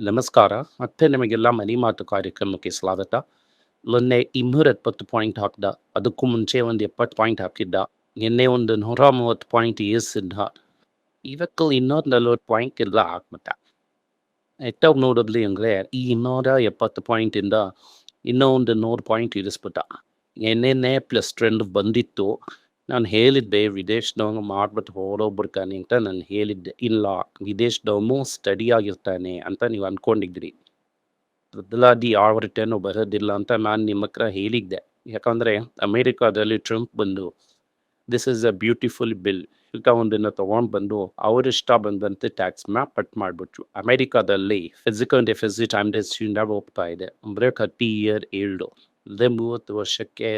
ನಮಸ್ಕಾರ. ಮತ್ತೆ ನಿಮಗೆಲ್ಲ ಮನಿ ಮಾತು ಕಾರ್ಯಕ್ರಮಕ್ಕೆ ಸ್ವಾಗತ. ಮೊನ್ನೆ ಇನ್ನೂರ ಎಪ್ಪತ್ತು ಪಾಯಿಂಟ್ ಹಾಕಿದ, ಅದಕ್ಕೂ ಮುಂಚೆ ಒಂದು ಎಪ್ಪತ್ತು ಪಾಯಿಂಟ್ ಹಾಕಿದ್ದ ನಿನ್ನೆ ಒಂದು ನೂರ ಮೂವತ್ತು ಪಾಯಿಂಟ್ ಏರಿಸಿದ್ದ. ಇವತ್ತು ಇನ್ನೂರ ನಲ್ವತ್ತು ಪಾಯಿಂಟ್ ಎಲ್ಲ ಹಾಕ್ಬಿಟ್ಟ. ಎಟ್ಟಾಗ ನೋಡಿದ್ಲಿ ಅಂದರೆ ಈ ಇನ್ನೂರ ಎಪ್ಪತ್ತು ಪಾಯಿಂಟಿಂದ ಇನ್ನೂ ಒಂದು ನೂರು ಪಾಯಿಂಟ್ ಇರಿಸ್ಬಿಟ್ಟ. ನಿನ್ನೆನೆ ಪ್ಲಸ್ ಟ್ರೆಂಡ್ ಬಂದಿತ್ತು. ನಾನು ಹೇಳಿದ್ದೆ, ವಿದೇಶದವನು ಮಾಡ್ಬಿಟ್ಟು ಹೊರೋಗ್ಬಿಡ್ತಾನೆ ಅಂತ ನಾನು ಹೇಳಿದ್ದೆ. ಇಲ್ಲ, ವಿದೇಶದವನು ಸ್ಟಡಿ ಆಗಿರ್ತಾನೆ ಅಂತ ನೀವು ಅಂದ್ಕೊಂಡಿದ್ರಿ ಬದಲಾದಿ ಯಾವ ರಿಟರ್ನು ಬರೋದಿಲ್ಲ ಅಂತ ನಾನು ನಿಮ್ಮ ಹತ್ರ ಹೇಳಿದ್ದೆ. ಯಾಕಂದರೆ ಅಮೇರಿಕಾದಲ್ಲಿ ಟ್ರಂಪ್ ಬಂದು this is a beautiful bill ಇಂಥ ಒಂದನ್ನು ತೊಗೊಂಡು ಬಂದು ಅವರಿಷ್ಟ ಬಂದಂತೆ ಟ್ಯಾಕ್ಸ್ ಮ್ಯಾಪ್ ಪಟ್ ಮಾಡಿಬಿಟ್ರು. ಅಮೇರಿಕಾದಲ್ಲಿ ಫಿಸಿಕಲ್ ಡೆಫಿಸಿಟ್ ಆಮ್ನೆಸ್ಟಿಯಿಂದ ಹೋಗ್ತಾ ಇದೆ. ಅಂದರೆ ಥರ್ಟಿ ಇಯರ್ ಏಳ್ಡು ಅದೇ ಮೂವತ್ತು ವರ್ಷಕ್ಕೆ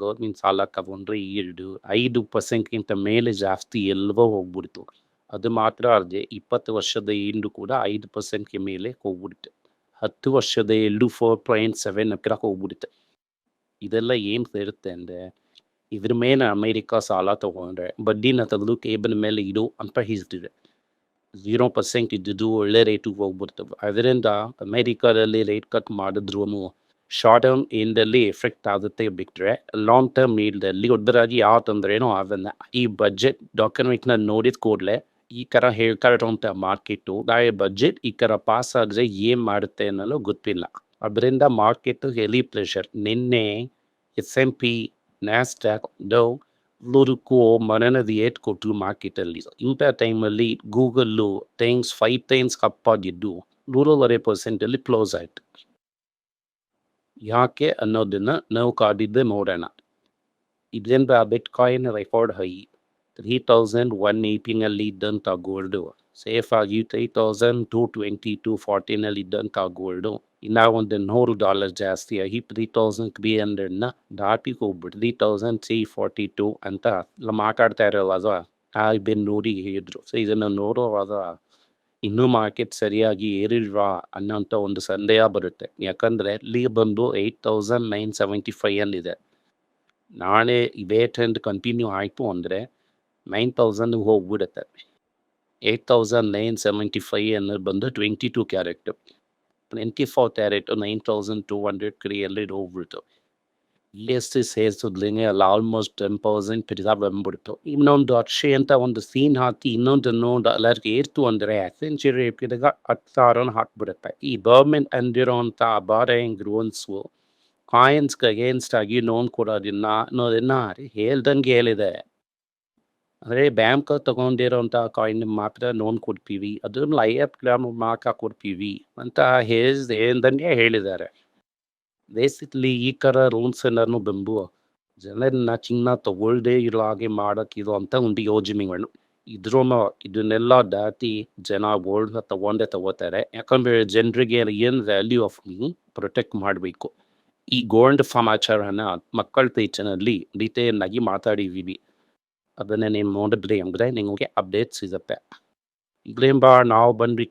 ಗೌರ್ಮೆಂಟ್ ಸಾಲ ತಗೊಂಡ್ರೆ ಎರಡು ಐದು ಪರ್ಸೆಂಟ್ಗಿಂತ ಮೇಲೆ ಜಾಸ್ತಿ ಎಲ್ಲವೋ ಹೋಗ್ಬಿಡ್ತು ಅದು ಮಾತ್ರ ಅಲ್ಲದೆ ಇಪ್ಪತ್ತು ವರ್ಷದ ಹಿಂಡು ಕೂಡ ಐದು ಪರ್ಸೆಂಟ್ಗೆ ಮೇಲೆ ಹೋಗ್ಬಿಡುತ್ತೆ ಹತ್ತು ವರ್ಷದ ಎರಡು ಫೋರ್ ಪಾಯಿಂಟ್ ಸೆವೆನ್ ಹತ್ರ ಹೋಗ್ಬಿಡುತ್ತೆ ಇದೆಲ್ಲ ಏನು ಸೇರುತ್ತೆ ಅಂದರೆ ಇದ್ರ ಮೇಲೆ ಅಮೇರಿಕಾ ಸಾಲ ತಗೊಂಡ್ರೆ ಬಡ್ಡಿನ ತೆಗೆದು ಕೇಬಲ್ ಮೇಲೆ ಇಡು ಅಂತ ಹೇಳ್ತಿದೆ ಝೀರೋ ಪರ್ಸೆಂಟ್ ಇದ್ದಿದ್ದು ಒಳ್ಳೆ ರೇಟಿಗೆ ಹೋಗ್ಬಿಡ್ತವೆ ಅದರಿಂದ ಅಮೇರಿಕಾದಲ್ಲಿ ರೇಟ್ ಕಟ್ ಮಾಡಿದ್ರು ಶಾರ್ಟ್ ಟರ್ಮ್ ಇಂದಲ್ಲಿ ಎಫೆಕ್ಟ್ ಆಗುತ್ತೆ ಬಿಟ್ಟರೆ ಲಾಂಗ್ ಟರ್ಮ್ ಇಲ್ದಲ್ಲಿ ಒಬ್ಬರಾಗಿ ಯಾವ ತೊಂದರೆನೂ ಆಗಲ್ಲ ಈ ಬಜೆಟ್ ಡಾಕ್ಯುಮೆಂಟ್ನ ನೋಡಿದ ಕೂಡಲೇ ಈ ಥರ ಹೇಳ್ಕೊಳ್ಳೋಂಥ ಮಾರ್ಕೆಟು ನಾಳೆ ಬಜೆಟ್ ಈ ಥರ ಪಾಸ್ ಆದರೆ ಏನು ಮಾಡುತ್ತೆ ಅನ್ನೋದು ಗೊತ್ತಿಲ್ಲ ಅದರಿಂದ ಮಾರ್ಕೆಟು ಹೆಲಿ ಪ್ರೆಷರ್ ನಿನ್ನೆ S M P Nasdaq Dow ಲೂರುಕೋ ಮನನದಿ ಏಟ್ ಕೊಟ್ಟರು ಮಾರ್ಕೆಟಲ್ಲಿ ಇಂಥ ಟೈಮಲ್ಲಿ ಗೂಗಲ್ಲು ಟೈಮ್ಸ್ ಫೈವ್ ಟೈಮ್ಸ್ ಅಪ್ಪಾಗಿದ್ದು ನೂರೂವರೆ ಪರ್ಸೆಂಟಲ್ಲಿ ಕ್ಲೋಸ್ ಆಯಿತು ಯಾಕೆ ಅನ್ನೋದನ್ನ ನಾವು ಕಾದಿದ್ದೆ ನೋಡೋಣ. ಇದರಿಂದ bitcoin record high three thousand one ಏಯ್ಟಿನಲ್ಲಿ ಇದ್ದಂಥ ಗೋಲ್ಡು ಸೇಫ್ ಆಗಿ three thousand two twenty two ಫಾರ್ಟಿನಲ್ಲಿ ಇದ್ದಂಥ ಗೋಲ್ಡು ಇನ್ನ ಒಂದು ನೂರು ಡಾಲರ್ ಜಾಸ್ತಿ ಆಗಿ ತ್ರೀ ತೌಸಂಡ್ ತ್ರೀ ಹಂಡ್ರೆಡ್ನ ದಾಟಿ ಹೋಗ್ಬಿಟ್ಟು three thousand three forty two ಅಂತ ಮಾತಾಡ್ತಾ ಇರೋವಾಗ ಆ ಬೆನ್ನೂರಿಗೆ ಹೇಳಿದ್ರು. ಸೊ ಇದನ್ನು ನೋಡುವಾಗ ಇನ್ನೂ ಮಾರ್ಕೆಟ್ ಸರಿಯಾಗಿ ಏರಿಲ್ವಾ ಅನ್ನೋಂಥ ಒಂದು ಸಂದೇಹ ಬರುತ್ತೆ. ಯಾಕಂದರೆ ಲೀ ಬಂದು eight thousand nine seventy five ಅಲ್ಲಿದೆ ನಾಳೆ ಇದೇ ಟ್ರೆಂಡ್ ಕಂಟಿನ್ಯೂ ಆಯಿತು ಅಂದರೆ ನೈನ್ ತೌಸಂಡ್ ಹೋಗ್ಬಿಡುತ್ತೆ. Eight thousand nine seventy five ಅನ್ನೋದು ಬಂದು twenty two carat twenty four carat nine thousand two hundred ಕ್ರಿಯಲ್ಲಿ ಹೋಗ್ಬಿಡ್ತು. ಎಷ್ಟು ಸೇರಿಸಿದ್ಲಿಂಗೆ ಅಲ್ಲ ಆಲ್ಮೋಸ್ಟ್ ಟೆನ್ ಪರ್ಸೆಂಟ್ ಬಂದ್ಬಿಡ್ತು ಇನ್ನೊಂದು ಅಕ್ಷೆ ಅಂತ ಒಂದು ಸೀನ್ ಹಾಕಿ ಇನ್ನೊಂದು ಇನ್ನೊಂದನ್ನು ಡಾಲರ್ಗೆ ಏರ್ತು ಅಂದರೆ ಸೆಂಚುರಿ ಎಪ್ಪಿದಾಗ ಹತ್ತು ಸಾವಿರನ ಹಾಕ್ಬಿಡುತ್ತೆ ಈ ಗೌರ್ಮೆಂಟ್ ಅಂದಿರೋಂಥ ಬಾರಿಂಗ್ ರೂಲ್ಸು ಕಾಯಿನ್ಸ್ಗೆ ಅಗೇನ್ಸ್ಟ್ ಆಗಿ ಲೋನ್ ಕೊಡೋದಿನ್ನ ಅನ್ನೋದನ್ನ ಹೇಳ್ದಂಗೆ ಹೇಳಿದೆ ಅಂದರೆ ಬ್ಯಾಂಕ್ ತಗೊಂಡಿರೋಂಥ ಕಾಯಿನ್ ಮಾತ್ರ ಲೋನ್ ಕೊಡ್ತೀವಿ ಅದ್ರ ಐ ಎಫ್ ಗ್ರಾಮ್ ಮಾಕ ಕೊಡ್ತೀವಿ ಅಂತ ಹೇಳ್ ಹೇಳ್ದಂಗೆ ಹೇಳಿದ್ದಾರೆ ಬೇಸಿಕ್ಲಿ ಈ ಥರ ರೂಲ್ಸ್ ಎಲ್ಲನೂ ಬೆಂಬು. ಜನರನ್ನ ಚಿನ್ನ ತಗೊಳ್ದೇ ಇರೋ ಹಾಗೆ ಮಾಡೋಕ್ಕಿರೋ ಅಂತ ಒಂದು ಯೋಜನೆಗಳು. ಇದ್ರೂ ಇದನ್ನೆಲ್ಲ ದಾಟಿ ಜನ ಗೋಲ್ಡ್ನ ತಗೊಂಡೇ ತಗೋತಾರೆ. ಯಾಕಂದ್ರೆ ಜನರಿಗೆ ಏನು ವ್ಯಾಲ್ಯೂ ಆಫ್ ಮೀ ಪ್ರೊಟೆಕ್ಟ್ ಮಾಡಬೇಕು. ಈ ಗೋಲ್ಡ್ ಸಮಾಚಾರನ ಮಕ್ಕಳ ಪೇಚನಲ್ಲಿ ಆಗಿ ಮಾತಾಡಿದ್ದೀವಿ. ಅದನ್ನೇ ನೀವು ನೋಡಿದ್ರಿ ಅಂದರೆ ನಿಮಗೆ ಅಪ್ಡೇಟ್ ಸಿಗುತ್ತೆ. ಇದ್ರಿಂದ ನಾವು ಬಂದು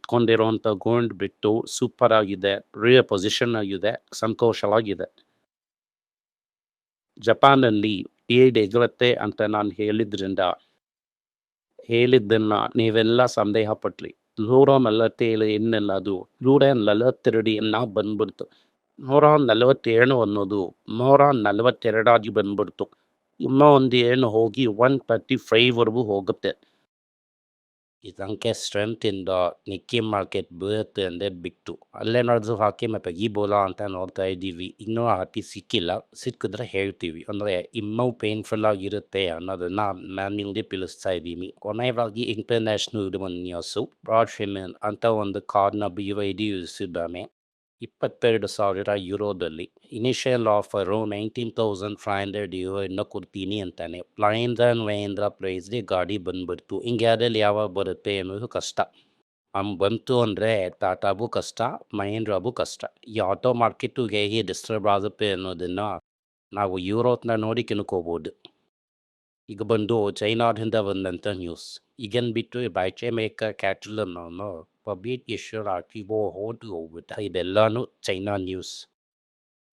ಗೋಂಡ್ ಬಿಟ್ಟು ಸೂಪರ್ ಆಗಿದೆ ರಿಯ ಪೊಸಿಷನ್ ಆಗಿದೆ, ಸಂತೋಷವಾಗಿದೆ. ಜಪಾನಲ್ಲಿ ಏಡ್ ಎಗರುತ್ತೆ ಅಂತ ನಾನು ಹೇಳಿದ್ರಿಂದ, ಹೇಳಿದ್ದನ್ನು ನೀವೆಲ್ಲ ಸಂದೇಹ ಪಟ್ಲಿ ನೂರ ನಲವತ್ತೇಳು ಎನ್ನೆಲ್ಲ ಅದು ನೂರ ನಲವತ್ತೆರಡು ಎನ್ನ ಬಂದ್ಬಿಡ್ತು. ನೂರ ನಲವತ್ತೇಳು ಅನ್ನೋದು ನೂರ ನಲವತ್ತೆರಡಾಗಿ ಬಂದ್ಬಿಡ್ತು. ಇನ್ನೂ ಒಂದು ಏನು ಹೋಗಿ ಒನ್ ತರ್ಟಿ ಫೈವ್ವರೆಗೂ ಹೋಗುತ್ತೆ. ಇದಕ್ಕೆ ಸ್ಟ್ರೆಂತಿಂದ ನಿಕ್ಕಿ ಮಾರ್ಕೆಟ್ ಬೀಳುತ್ತೆ ಅಂದರೆ ಬಿಟ್ಟು. ಅಲ್ಲೇನಾದ್ರೂ ಹಾಕಿ, ಮತ್ತು ಈ ಅಂತ ನೋಡ್ತಾ ಇದ್ದೀವಿ. ಇನ್ನೂ ಹಾಕಿ ಸಿಕ್ಕಿಲ್ಲ. ಸಿಕ್ಕಿದ್ರೆ ಹೇಳ್ತೀವಿ. ಅಂದರೆ, ಇನ್ನೂ ಪೇನ್ಫುಲ್ ಆಗಿರುತ್ತೆ ಅನ್ನೋದನ್ನು ನಾನು ನಿಮಗೆ ತಿಳಿಸ್ತಾ ಇದ್ದೀನಿ. ಕೊನೆಯದಾಗಿ ಇಂಟರ್ನ್ಯಾಷನಲ್ ನ್ಯೂಸು ಬ್ರಾಡ್ ಫಿಮೆನ್ ಅಂತ ಒಂದು ಕಾರ್ಡ್ನ ಬಿ ವೈ ಡಿ ಇಳಿಸಿದ್ದಾನೆ ಇಪ್ಪತ್ತೆರಡು ಸಾವಿರ ಯುರೋದಲ್ಲಿ. Initial offer nineteen thousand five hundred ಯೂರೋಯಿಂದ ಕೊಡ್ತೀನಿ ಅಂತಾನೆ. ಮಹೇಂದ್ರ ಮಹೇಂದ್ರ ಪ್ರೈಸ್ಗೆ ಗಾಡಿ ಬಂದ್ಬಿಡ್ತು. ಹಿಂಗೆ ಅದ್ರಲ್ಲಿ ಯಾವಾಗ ಬರುತ್ತೆ ಅನ್ನೋದು ಕಷ್ಟ. ಅಮ್ ಬಂತು ಅಂದರೆ ಟಾಟಾಗೂ ಕಷ್ಟ ಮಹೇಂದ್ರಾಗೂ ಕಷ್ಟ. ಈ ಆಟೋ ಮಾರ್ಕೆಟು ಹೇಗೆ ಡಿಸ್ಟರ್ಬ್ ಆಗುತ್ತೆ ಅನ್ನೋದನ್ನು ನಾವು ಯುರೋಪ್ನ ನೋಡಿ ತಿಳ್ಕೋಬೋದು ಈಗ ಬಂದು ಚೈನಾದಿಂದ ಬಂದಂಥ ನ್ಯೂಸ್ ಈಗೇನು ಬಿಟ್ಟು ಬೈಚೆ ಮೇಕರ್ ಕ್ಯಾಟಲ್ ಅನ್ನೋನು ಪಬ್ಲಿಕ್ ಇಶ್ಯೂರ್ ಹಾಕಿಬೋ ಹೋಗಿ ಹೋಗ್ಬಿಟ್ಟ ಇದೆಲ್ಲನೂ ಚೈನಾ ನ್ಯೂಸ್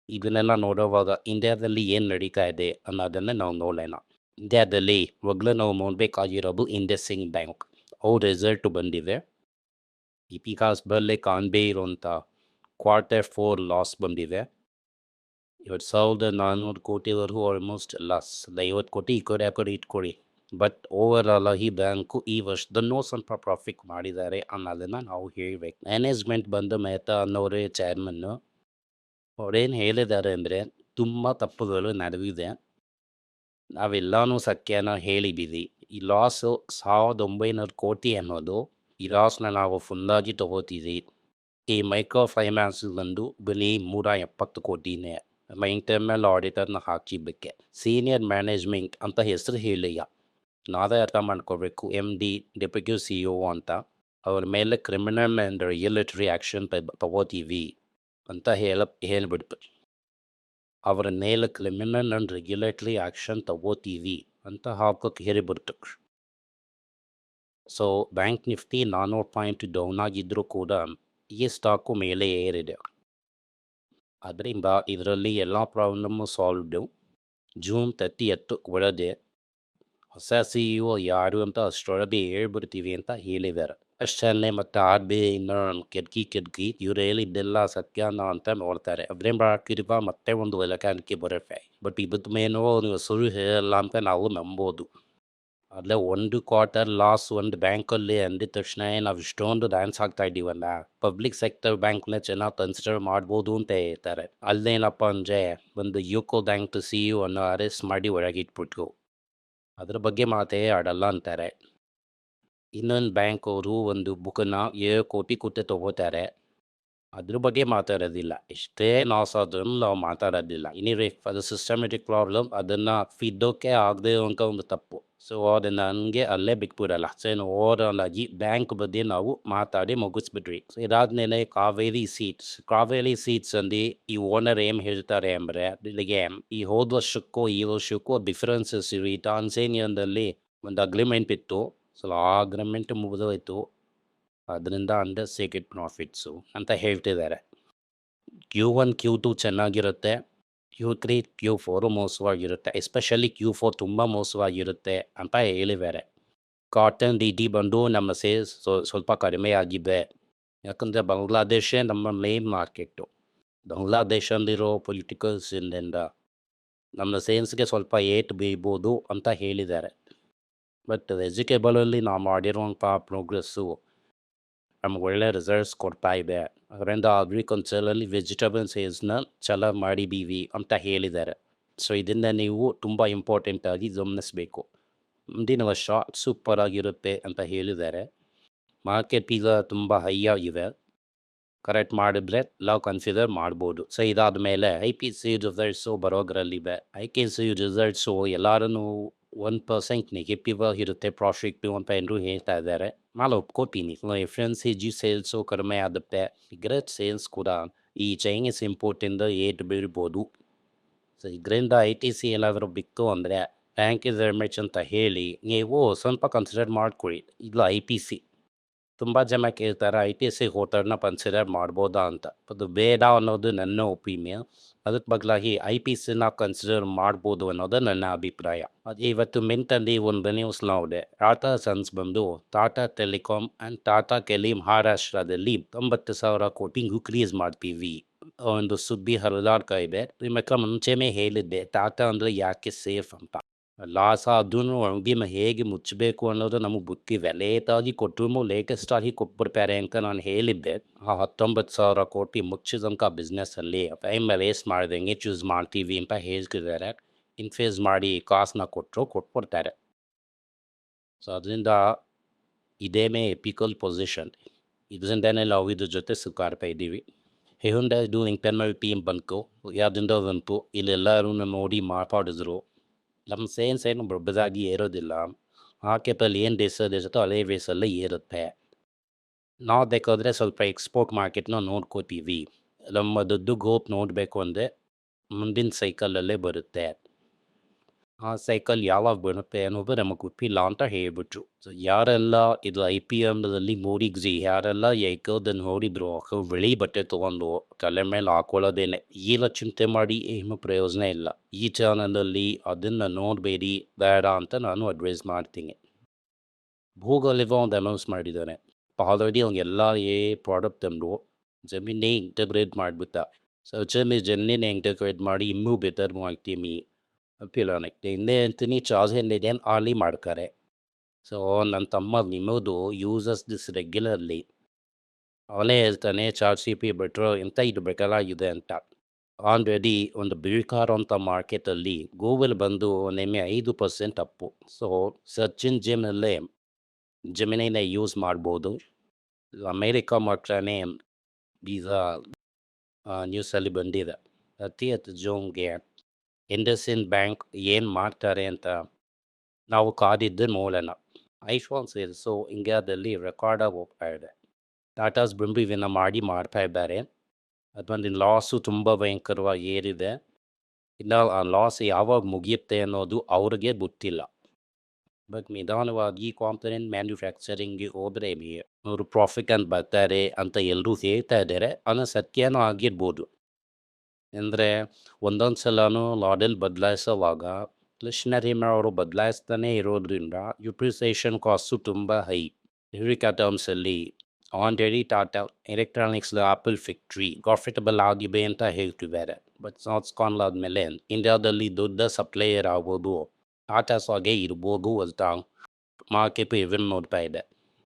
ಇದನ್ನೆಲ್ಲ ನೋಡೋವಾಗ ಇಂಡಿಯಾದಲ್ಲಿ ಏನು ನಡೀತಾ ಇದೆ ಅನ್ನೋದನ್ನು ನಾವು ನೋಡೋಣ ಇಂಡಿಯಾದಲ್ಲಿ ಮೊದಲು ನಾವು ನೋಡಬೇಕಾಗಿರೋದು ಇಂಡಸ್ಸಿಂಗ್ ಬ್ಯಾಂಕ್ ಅವ್ರ ರಿಸಲ್ಟ್ ಬಂದಿದೆ ಇತಿಹಾಸದಲ್ಲೇ ಕಾಣದೇ ಇರೋಂಥ ಕ್ವಾರ್ಟರ್ ಫೋರ್ ಲಾಸ್ ಬಂದಿದೆ ಎರಡು ಸಾವಿರದ ನಾನ್ನೂರು ಕೋಟಿವರೆಗೂ ಆಲ್ಮೋಸ್ಟ್ ಲಾಸ್ ಒಂದು ಐವತ್ತು ಕೋಟಿ ಈ ಕಡೆ ಆ ಕಡೆ ಇಟ್ಕೊಳ್ಳಿ. ಬಟ್ ಓವರ್ ಆಲ್ ಈ ಬ್ಯಾಂಕು ಈ ವರ್ಷದನ್ನೂ ಸ್ವಲ್ಪ ಪ್ರಾಫಿಟ್ ಮಾಡಿದ್ದಾರೆ ಅನ್ನೋದನ್ನು ನಾವು ಹೇಳಬೇಕು. ಮ್ಯಾನೇಜ್ಮೆಂಟ್ ಬಂದು ಮೆಹ್ತಾ ಅನ್ನೋರೇ ಚೇರ್ಮನ್ನು ಅವ್ರೇನು ಹೇಳಿದ್ದಾರೆ ಅಂದರೆ ತುಂಬ ತಪ್ಪುಗಳು ನಡೆದಿದೆ. ನಾವೆಲ್ಲನೂ ಸಖ್ಯನ ಹೇಳಿದ್ದೀವಿ ಈ ಲಾಸು ಸಾವಿರದ ಒಂಬೈನೂರು ಕೋಟಿ ಅನ್ನೋದು ಈ ಲಾಸ್ನ ನಾವು ಫುಲ್ಲಾಗಿ ತಗೋತೀವಿ ಈ ಮೈಕ್ರೋ ಫೈನಾನ್ಸ್ ಬಂದು ಬರೀ ನೂರ ಎಪ್ಪತ್ತು ಕೋಟಿನೇ. ಇಂಟರ್ನಲ್ ಆಡಿಟರ್ನ ಹಾಕಿದ್ದಕ್ಕೆ ಸೀನಿಯರ್ ಮ್ಯಾನೇಜ್ಮೆಂಟ್ ಅಂತ ಹೆಸರು ಹೇಳಿಲ್ಲ ನಾವೇ ಅರ್ಥ ಮಾಡ್ಕೋಬೇಕು. M D deputy C O ಅಂತ. ಅವ್ರ ಮೇಲೆ ಕ್ರಿಮಿನಲ್ ಆ್ಯಂಡ್ ರಿಯಲಿಟರಿ ಆ್ಯಕ್ಷನ್ ತಗೋತೀವಿ ಅಂತ ಹೇಳ, ಹೇಳಿಬಿಡ್ತು. ಅವರ ಮೇಲೆ ಕ್ರಿಮಿನಲ್ ಆ್ಯಂಡ್ ರೆಗ್ಯುಲೇಟರಿ ಆ್ಯಕ್ಷನ್ ತಗೋತೀವಿ ಅಂತ ಹಾಕೋಕೆ ಹೇಳಿಬಿಡ್ತು. ಸೊ ಬ್ಯಾಂಕ್ ನಿಫ್ಟಿ ನಾನ್ನೂರು ಪಾಯಿಂಟ್ ಡೌನ್ ಆಗಿದ್ದರೂ ಕೂಡ ಈ ಸ್ಟಾಕು ಮೇಲೆ ಏರಿದೆ. ಅದರಿಂದ ಇದರಲ್ಲಿ ಎಲ್ಲ ಪ್ರಾಬ್ಲಮ್ಮು ಸಾಲ್ವ್ಡು. ಜೂನ್ ತರ್ಟಿ ಎತ್ತು ಒಳಗೆ ಹೊಸ ಸಿ ಇ ಯಾರು ಅಂತ ಅಷ್ಟರೊಳಗೆ ಹೇಳ್ಬಿಡ್ತೀವಿ ಅಂತ ಹೇಳಿದ್ದಾರೆ ಅಷ್ಟನ್ನೇ ಮತ್ತು ಆರ್ ಬಿ ಐನ ಕೆಡ್ಕಿ ಕೆಡ್ಕಿ ಇವ್ರು ಹೇಳಿದ್ದೆಲ್ಲ ಸತ್ಯನ ಅಂತ ನೋಡ್ತಾರೆ. ಅದ್ರೇನು ಹಾಕಿರುವ ಮತ್ತೆ ಒಂದು ಇಲಾಖೆ ಬರುತ್ತೆ. ಬಟ್ ಇದ್ದ ಮೇನೋ ನೀವು ಸುಳ್ಳು ಹೇಳಲ್ಲ ಅಂತ ನಾವು ನಂಬೋದು. ಅಲ್ಲೇ ಒಂದು ಕ್ವಾರ್ಟರ್ ಲಾಸ್ ಒಂದು ಬ್ಯಾಂಕಲ್ಲಿ ಅಂದಿದ ತಕ್ಷಣ ನಾವು ಇಷ್ಟೊಂದು ಡ್ಯಾನ್ಸ್ ಆಗ್ತಾ ಇದ್ದೀವಲ್ಲ ಪಬ್ಲಿಕ್ ಸೆಕ್ಟರ್ ಬ್ಯಾಂಕ್ನ ಚೆನ್ನಾಗಿ ಕನ್ಸಿಡರ್ ಮಾಡ್ಬೋದು ಅಂತ ಹೇಳ್ತಾರೆ. ಅಲ್ಲೇನಪ್ಪ ಅಂದರೆ ಒಂದು ಯುಕೋ ಬ್ಯಾಂಕ್ ಟು ಸಿ ಯು ಅನ್ನು ಅರೆಸ್ಟ್ ಮಾಡಿ ಒಳಗಿಟ್ಬಿಟ್ರು. ಅದ್ರ ಬಗ್ಗೆ ಮಾತೇ ಆಡಲ್ಲ ಅಂತಾರೆ. ಇನ್ನೊಂದು ಬ್ಯಾಂಕ್ ಅವರು ಒಂದು ಬುಕ್ಕನ್ನ ಏಳು ಕೋಟಿ ಕೊಟ್ಟು ತೊಗೋತಾರೆ. ಅದ್ರ ಬಗ್ಗೆ ಮಾತಾಡೋದಿಲ್ಲ. ಎಷ್ಟೇ ಲಾಸ್ ಆದ್ರೂ ನಾವು ಮಾತಾಡೋದಿಲ್ಲ. ಎನಿವೇ ಅದು ಸಿಸ್ಟಮೆಟಿಕ್ ಪ್ರಾಬ್ಲಮ್ ಅದನ್ನು ಫಿದ್ದೋಕೆ ಆಗದೆ ಇರೋಂಥ ಒಂದು ತಪ್ಪು. ಅದನ್ನು ನನಗೆ ಅಲ್ಲೇ ಬಿಟ್ಬಿಡಲ್ಲ ಸೊ ಆಗಿ ಬ್ಯಾಂಕ್ ಬಗ್ಗೆ ನಾವು ಮಾತಾಡಿ ಮುಗಿಸ್ಬಿಟ್ರಿ ಸೊ ಇದಾದ್ಮೇಲೆ ಕಾವೇರಿ ಸೀಟ್ಸ್ ಕಾವೇರಿ ಸೀಟ್ಸ್ ಅಂದು ಈ ಓನರ್ ಏನು ಹೇಳ್ತಾರೆ ಅಂದರೆ ಇಲ್ಲಿಗೆ ಈ ಹೋದ ವರ್ಷಕ್ಕೂ ಈ ವರ್ಷಕ್ಕೂ ಡಿಫರೆನ್ಸಸ್ ಈ ಟಾನ್ಸೇನಿಯನ್ದಲ್ಲಿ ಒಂದು ಅಗ್ರಿಮೆಂಟ್ ಇತ್ತು ಸೊ ಆ ಅಗ್ರಿಮೆಂಟ್ ಮುಗಿದೋಯ್ತು ಅದರಿಂದ ಅಂಡರ್ ಸೀಕ್ರೆಟ್ ಪ್ರಾಫಿಟ್ಸು ಅಂತ ಹೇಳ್ತಿದ್ದಾರೆ ಕ್ಯೂ ಒನ್ ಕ್ಯೂ ಟು ಚೆನ್ನಾಗಿರುತ್ತೆ ಕ್ಯೂ ತ್ರೀ ಕ್ಯೂ ಫೋರು ಮೋಸವಾಗಿರುತ್ತೆ. ಎಸ್ಪೆಷಲಿ ಕ್ಯೂ ಫೋರ್ ತುಂಬ ಮೋಸವಾಗಿರುತ್ತೆ ಅಂತ ಹೇಳಿದ್ದಾರೆ. ಕಾಟನ್ ಡಿ ಡಿ ಬಂದು ನಮ್ಮ ಸೇಲ್ಸ್ ಸ್ವಲ್ಪ ಕಡಿಮೆ ಆಗಿದೆ. ಯಾಕಂದರೆ ಬಾಂಗ್ಲಾದೇಶೇ ನಮ್ಮ ಮೇನ್ ಮಾರ್ಕೆಟು ಬಾಂಗ್ಲಾದೇಶದಲ್ಲಿರೋ ಪೊಲಿಟಿಕಲ್ಸಿಂದ ನಮ್ಮ ಸೇಲ್ಸ್ಗೆ ಸ್ವಲ್ಪ ಏಟ್ ಬೀಳ್ಬೋದು ಅಂತ ಹೇಳಿದ್ದಾರೆ. ಬಟ್ ವೆಜಿಟೇಬಲಲ್ಲಿ ನಾವು ಮಾಡಿರುವಂಥ ಪ್ರೋಗ್ರೆಸ್ಸು ನಮ್ಗೆ ರಿಸಲ್ಟ್ಸ್ ಕೊಡ್ತಾ ಇದೆ. ಅದರಿಂದ ಅಗ್ರಿಕಲ್ಚರಲ್ಲಿ ವೆಜಿಟೇಬಲ್ ಸೇಲ್ಸ್ನ ಛಲ ಮಾಡಿದ್ದೀವಿ ಅಂತ ಹೇಳಿದ್ದಾರೆ. ಸೊ ಇದನ್ನು ನೀವು ತುಂಬ ಇಂಪಾರ್ಟೆಂಟಾಗಿ ಗಮನಿಸಬೇಕು. ಮುಂದಿನ ವರ್ಷ ಸೂಪರ್ ಆಗಿರುತ್ತೆ ಅಂತ ಹೇಳಿದ್ದಾರೆ. ಮಾರ್ಕೆಟ್ ಈಗ ತುಂಬ ಹೈ ಆಗಿದೆ. ಕರೆಕ್ಟ್ ಮಾಡಿದ್ರೆ ನಾವು ಕನ್ಸಿಡರ್ ಮಾಡ್ಬೋದು. ಸೊ ಇದಾದ ಮೇಲೆ ಐ ಪಿ ಸಿ ರಿಸಲ್ಟ್ಸು ಬರೋದ್ರಲ್ಲಿವೆ ಐ ಕೆ ಸಿ ರಿಸಲ್ಟ್ಸು ಎಲ್ಲರೂ one percent negative profit profit ಅಂತ ಎಲ್ಲರೂ ಹೇಳ್ತಾ ಇದ್ದಾರೆ. ನಾನು ಒಪ್ಕೋತೀನಿ. ಎಫ್ರೆನ್ಸ್ ಸೇಲ್ಸು ಕಡಿಮೆ ಆಗುತ್ತೆ. ಸಿಗರೆಟ್ ಸೇಲ್ಸ್ ಕೂಡ ಈ ಚೈನೀಸ್ ಇಂಪೋರ್ಟಿಂದ ಏಟ್ ಬೀಳ್ಬೋದು ಸೊ ಇದರಿಂದ ಐ ಟಿ ಸಿ ಏನಾದರೂ ಬಿತ್ತು ಅಂದರೆ ಬ್ಯಾಂಕ್ ಇಸ್ ಮಚ್ ಅಂತ ಹೇಳಿ, ನೀವು ಸ್ವಲ್ಪ ಕನ್ಸಿಡರ್ ಮಾಡ್ಕೊಳ್ಳಿ. ಇಲ್ಲ ಐ ಪಿ ಸಿ ತುಂಬ ಜನ ಕೇಳ್ತಾರೆ, ಐ ಟಿ ಸಿ ಹೋಟೆಲ್ನ ಕನ್ಸಿಡರ್ ಮಾಡ್ಬೋದಾ ಅಂತ. ಅದು ಬೇಡ ಅನ್ನೋದು ನನ್ನ ಒಪಿನಿಯನ್ ಅದಕ್ಕೆ ಬದಲಾಗಿ ಐ ಪಿ ಸಿನ ಕನ್ಸಿಡರ್ ಮಾಡ್ಬೋದು ಅನ್ನೋದು ನನ್ನ ಅಭಿಪ್ರಾಯ. ಅದು ಇವತ್ತು ಮಿಂಟಲ್ಲಿ ಒಂದು ನ್ಯೂಸ್ ನೋಡಿದೆ. ಟಾಟಾ ಸನ್ಸ್ ಬಂದು ಟಾಟಾ ಟೆಲಿಕಾಮ್ ಆ್ಯಂಡ್ ಟಾಟಾ ಕೆಲಿ ಮಹಾರಾಷ್ಟ್ರದಲ್ಲಿ ತೊಂಬತ್ತು ಸಾವಿರ ಕೋಟಿ ಇನ್ಕ್ರೀಸ್ ಮಾಡ್ತೀವಿ. ಒಂದು ಸುದ್ದಿ ಹರಿದಾಡ್ತಾ ಇದೆ. ನಿಮ್ಮಕ್ಕ ಮುಂಚೆನೇ ಹೇಳಿದ್ದೆ. ಟಾಟಾ ಅಂದರೆ ಯಾಕೆ ಸೇಫ್ ಅಂತ. ಲಾಸ್ ಆದ್ರೂ ಅಂಗಡಿನ ಹೇಗೆ ಮುಚ್ಚಬೇಕು ಅನ್ನೋದು ನಮಗೆ ಬುಕ್ಕಿ ಲೇಟಾಗಿ ಕೊಟ್ಟರು ಲೇಟೆಸ್ಟ್ ಆಗಿ ಕೊಟ್ಬಿಡ್ತಾರೆ ಅಂತ ನಾನು ಹೇಳಿದ್ದೆ. ಆ ಹತ್ತೊಂಬತ್ತು ಸಾವಿರ ಕೋಟಿ ಮುಚ್ಚಿದಂಕ ಬಿಸ್ನೆಸ್ಸಲ್ಲಿ ಟೈಮ್ ವೇಸ್ಟ್ ಮಾಡ್ದಂಗೆ ಚೂಸ್ ಮಾಡ್ತೀವಿ ಅಂತ ಹೇಳ್ತಿದ್ದಾರೆ. ಇನ್ಫೇಸ್ ಮಾಡಿ ಕಾಸನ್ನ ಕೊಟ್ಟರು ಕೊಟ್ಬಿಡ್ತಾರೆ. ಸೊ ಅದರಿಂದ ಇದೇನೇ ಎಪಿಕಲ್ ಪೊಸಿಷನ್ ಇದರಿಂದನೇ ನಾವು ಇದ್ರ ಜೊತೆ ಸುತ್ತಾಡ್ತಾ ಇದ್ದೀವಿ. ಹೇಗೆ ಇದು ಇಂಟರ್ನಲ್ ಟೀಮ್ ಬಂತು. ಯಾವುದರಿಂದ ಬಂತು? ಇಲ್ಲೆಲ್ಲರೂ ನೋಡಿ ಮಾತಾಡಿದ್ರು. ನಮ್ಮ ಸೇನ್ ಏನು ದೊಡ್ಡದಾಗಿ ಏರೋದಿಲ್ಲ. ಆ ಕೆಪಲ್ಲಿ ಏನು ದೇಶ ದೇಶತ್ತೋ ಅದೇ ವೇಸಲ್ಲೇ ಏರುತ್ತೆ. ನಾವು ಬೇಕಾದರೆ ಸ್ವಲ್ಪ ಎಕ್ಸ್ಪೋರ್ಟ್ ಮಾರ್ಕೆಟ್ನ ನೋಡ್ಕೋತೀವಿ. ನಮ್ಮ ದುಡ್ಡು ಗೋಪ್ ನೋಡಬೇಕು ಅಂದರೆ ಮುಂದಿನ ಸೈಕಲಲ್ಲೇ ಬರುತ್ತೆ. ಆ ಸೈಕಲ್ ಯಾವಾಗ ಬರುತ್ತೆ ಅನ್ನೋದು ನಮಗೆ ಗೊತ್ತಿಲ್ಲ ಅಂತ ಹೇಳ್ಬಿಟ್ರು. ಸೊ ಯಾರೆಲ್ಲ ಇದು ಐ ಪಿ ಎಮ್ದಲ್ಲಿ ಮೋಡಿಗ್ಸಿ ಯಾರೆಲ್ಲ ಏಕೋದನ್ನು ನೋಡಿದ್ರು ಅವ್ರು ಬಿಳಿ ಬಟ್ಟೆ ತೊಗೊಂಡು ತಲೆ ಮೇಲೆ ಹಾಕೊಳ್ಳೋದೇನೆ, ಈಗ ಚಿಂತೆ ಮಾಡಿ ಏನು ಪ್ರಯೋಜನ ಇಲ್ಲ. ಈ ಚಾನಲಲ್ಲಿ ಅದನ್ನು ನೋಡಬೇಡಿ, ಬೇಡ ಅಂತ ನಾನು ಅಡ್ವೈಸ್ ಮಾಡ್ತೀನಿ. ಭೂಗೋಲಿವ ಒಂದು ಅನೌನ್ಸ್ ಮಾಡಿದ್ದಾನೆ ಆಲ್ರೆಡಿ ಅವ್ನಿಗೆ ಎಲ್ಲ ಏ ಪ್ರಾಡಕ್ಟ್ ತಂದು ಜಮೀನೇ ಇಂಟಗ್ರೇಟ್ ಮಾಡಿಬಿಟ್ಟ. ಸೊ ಜಮೀನ್ ಜನ್ನೇನೆ ಇಂಟಗ್ರೇಟ್ ಮಾಡಿ ಇನ್ನೂ ಬೆಟರ್ ಮಾಡ್ತೀವಿ ಅಪ್ಪಿಲ್ಲ ಹಿಂದೆ ಅಂತೀನಿ ಚಾರ್ಜ್ ಏನಿದೆ ಆಲಿ ಮಾಡ್ತಾರೆ ಸೊ ನನ್ನ ತಮ್ಮ ನಿಮ್ಮದು ಯೂಸಸ್ ದಿಸ್ ರೆಗ್ಯುಲರ್ಲಿ ಅವನೇ ಹೇಳ್ತಾನೆ, ಚಾರ್ಜ್ ಸಿ ಪಿ ಬಿಟ್ರೋ ಇಂಥ ಇದು ಬೇಕಾಗಿದೆ ಅಂತ. ಆಲ್ರೆಡಿ ಒಂದು ಬೀಳ್ಕಾರ್ ಅಂತ ಮಾರ್ಕೆಟಲ್ಲಿ ಗೂಗಲ್ ಬಂದು ನಿಮಗೆ ಐದು ಪರ್ಸೆಂಟ್ ಅಪ್ಪು. ಸೊ ಸರ್ಚಿನ್ ಜಿಮ್ನಲ್ಲೇ ಜಮಿನಿನ ಯೂಸ್ ಮಾಡ್ಬೋದು. ಅಮೇರಿಕಾ ಮಾತ್ರನೇ ಈಗ ನ್ಯೂಸಲ್ಲಿ ಬಂದಿದೆ. ಅತಿ ಹೆಚ್ಚು ಜೋನ್ಗೆ ಇಂಡಸ್ಇನ್ ಬ್ಯಾಂಕ್ ಏನು ಮಾಡ್ತಾರೆ ಅಂತ ನಾವು ಕಾದಿದ್ದು ನೋಡೋಣ ಐಶ್ವಾನ್ ಸೇಲ್ಸು ಇಂಡಿಯಾದಲ್ಲಿ ರೆಕಾರ್ಡ್ ಆಗಿ ಹೋಗ್ತಾ ಇದೆ. ಟಾಟಾಸ್ ಬಿಂಬಿವಿನ ಮಾಡಿ ಮಾಡ್ತಾ ಇದ್ದಾರೆ. ಅದೊಂದು ಲಾಸು ತುಂಬ ಭಯಂಕರವಾಗಿ ಏರಿದೆ. ಇನ್ನು ಆ ಲಾಸ್ ಯಾವಾಗ ಮುಗಿಯುತ್ತೆ ಅನ್ನೋದು ಅವ್ರಿಗೆ ಗೊತ್ತಿಲ್ಲ. ಬಟ್ ನಿಧಾನವಾಗಿ ಕಾಂಪನೆಂಟ್ ಮ್ಯಾನುಫ್ಯಾಕ್ಚರಿಂಗ್ಗೆ ಹೋದರೆ ಅವರು ಪ್ರಾಫಿಟ್ ಅಂತ ಬರ್ತಾರೆ ಅಂತ ಎಲ್ಲರೂ ಹೇಳ್ತಾ ಇದ್ದಾರೆ. ಅನ್ನೋ ಸತ್ಯನೂ ಆಗಿರ್ಬೋದು. ಅಂದರೆ ಒಂದೊಂದು ಸಲನೂ ಲಾಡಲ್ ಬದಲಾಯಿಸೋವಾಗ ಕ್ಲಿಷ್ನರಿ ಅವರು ಬದಲಾಯಿಸ್ತಾನೆ ಇರೋದ್ರಿಂದ ಯುಟಿಲೈಸೇಷನ್ ಕಾಸ್ಟು ತುಂಬ ಹೈ ಯುರಿಕಾ ಟರ್ಮ್ಸಲ್ಲಿ already Tata electronics Apple factory profitable ಆಗಿದೆ ಅಂತ ಹೇಳ್ತಿದ್ದಾರೆ. ಬಟ್ ಸಾಟ್ಸ್ಕಾನ್ ಆದಮೇಲೆ ಇಂಡಿಯಾದಲ್ಲಿ ದೊಡ್ಡ ಸಪ್ಲೈಯರ್ ಆಗ್ಬೋದು ಟಾಟಾ ಸಾಗೆ ಇರ್ಬೋದು ಅಂತ ಮಾರ್ಕೆಟ್ ಇವೆಂಟ್ ನೋಡ್ತಾ ಇದೆ.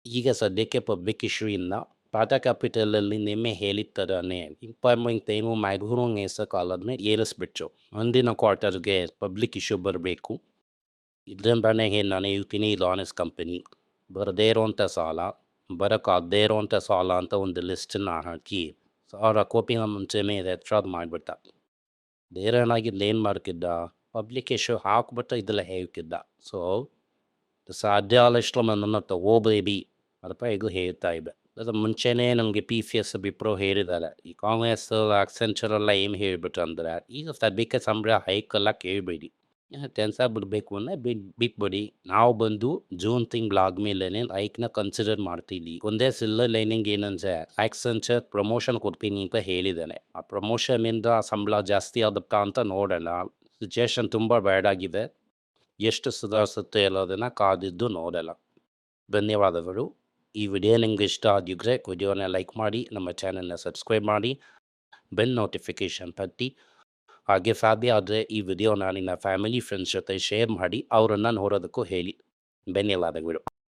ಈಗ ಸದ್ಯಕ್ಕೆ ಪಬ್ಲಿಕ್ ಇಶ್ಯೂ ಟಾಟಾ ಕ್ಯಾಪಿಟಲಲ್ಲಿ ನಿನ್ನೆ ಹೇಳಿದ ಥರನೇ ಇಂಪಾರ್ಮೆಂಟ್ ಏನು ಮ್ಯಾಗ್ರೂ ಕಾಲದ್ಮೇಲೆ ಏರಿಸ್ಬಿಟ್ಟು ಮುಂದಿನ ಕ್ವಾರ್ಟರ್ಗೆ ಪಬ್ಲಿಕ್ ಇಶ್ಯೂ ಬರಬೇಕು ಇದರಿಂದನೇ ನಾನು ಹೇಳ್ತೀನಿ ಇದು ಆನೆಸ್ಟ್ ಕಂಪನಿ ಬರದೇ ಇರೋವಂಥ ಸಾಲ ಬರೋಕ್ಕಾಗದೇ ಇರೋವಂಥ ಸಾಲ ಅಂತ ಒಂದು ಲಿಸ್ಟನ್ನ ಹಾಕಿ ಸಾವಿರ ಕೋಪಿನ ಮುಂಚೆನೇ ಇದು ಎತ್ರಾದ್ ಮಾಡಿಬಿಟ್ಟ ಬೇರೆನಾಗಿದ್ದು ಏನು ಮಾಡ್ತಿದ್ದ ಪಬ್ಲಿಕ್ ಇಶ್ಯೂ ಹಾಕ್ಬಿಟ್ಟು ಇದೆಲ್ಲ ಹೇಳ್ತಿದ್ದ ಸೊ ಸಾಧ್ಯ ಆದಷ್ಟು ನನ್ನನ್ನು ತಗೋಬೇಡಿ ಅದಪ್ಪ ಇದು ಹೇಳ್ತಾ ಇದ್ದೆ ಅದ್ರ ಮುಂಚೆನೇ ನನಗೆ ಪಿ ಸಿ ಎಸ್ ಬಿಪ್ರೋ ಹೇಳಿದ್ದಾರೆ ಈ ಕಾಂಗ್ರೆಸ್ ಅಕ್ಸೆಂಚರ್ ಎಲ್ಲ ಏನು ಹೇಳ್ಬಿಟ್ರು ಅಂದರೆ, ಈಗ ಸದ್ಯಕ್ಕೆ ಸಂಬಳ ಹೈಕೆಲ್ಲ ಕೇಳಬೇಡಿ. ಟೆನ್ಸ ಬಿಡಬೇಕು ಅಂದರೆ ಬಿಟ್, ಬಿಟ್ಬಿಡಿ. ನಾವು ಬಂದು ಜೂನ್ ತಿಂಗಳಾದ್ಮೇಲೆ ಹೈಕ್ನ ಕನ್ಸಿಡರ್ ಮಾಡ್ತೀವಿ. ಒಂದೇ ಸಿಲ್ಲರ್ ಲೈನಿಂಗ್ ಏನಂದ್ರೆ ಆಕ್ಸೆಂಚರ್ ಪ್ರಮೋಷನ್ ಕೊಡ್ತೀನಿ ಅಂತ ಹೇಳಿದ್ದಾನೆ ಆ ಪ್ರಮೋಷನಿಂದ ಸಂಬಳ ಜಾಸ್ತಿ ಆಗುತ್ತಾ ಅಂತ ನೋಡೋಣ. ಸಿಚುಯೇಷನ್ ತುಂಬ ಬ್ಯಾಡ್ ಆಗಿದೆ. ಎಷ್ಟು ಸುಧಾರಿಸುತ್ತೆ ಅನ್ನೋದನ್ನು ಕಾದಿದ್ದು ನೋಡೋಣ. ಧನ್ಯವಾದಗಳು. ಈ ವಿಡಿಯೋ ನಿಮಗೆ ಇಷ್ಟ ಆಗಿದ್ರೆ ವಿಡಿಯೋನ ಲೈಕ್ ಮಾಡಿ, ನಮ್ಮ ಚಾನಲ್ನ ಸಬ್ಸ್ಕ್ರೈಬ್ ಮಾಡಿ, ಬೆಲ್ ನೋಟಿಫಿಕೇಷನ್ ತಟ್ಟಿ. ಹಾಗೆ ಸಾಧ್ಯ ಆದರೆ ಈ ವಿಡಿಯೋನ ನಿನ್ನ ಫ್ಯಾಮಿಲಿ, ಫ್ರೆಂಡ್ಸ್ ಜೊತೆ ಶೇರ್ ಮಾಡಿ, ಅವರನ್ನು ನೋಡೋದಕ್ಕೂ ಹೇಳಿ. ಧನ್ಯವಾದಗಳು.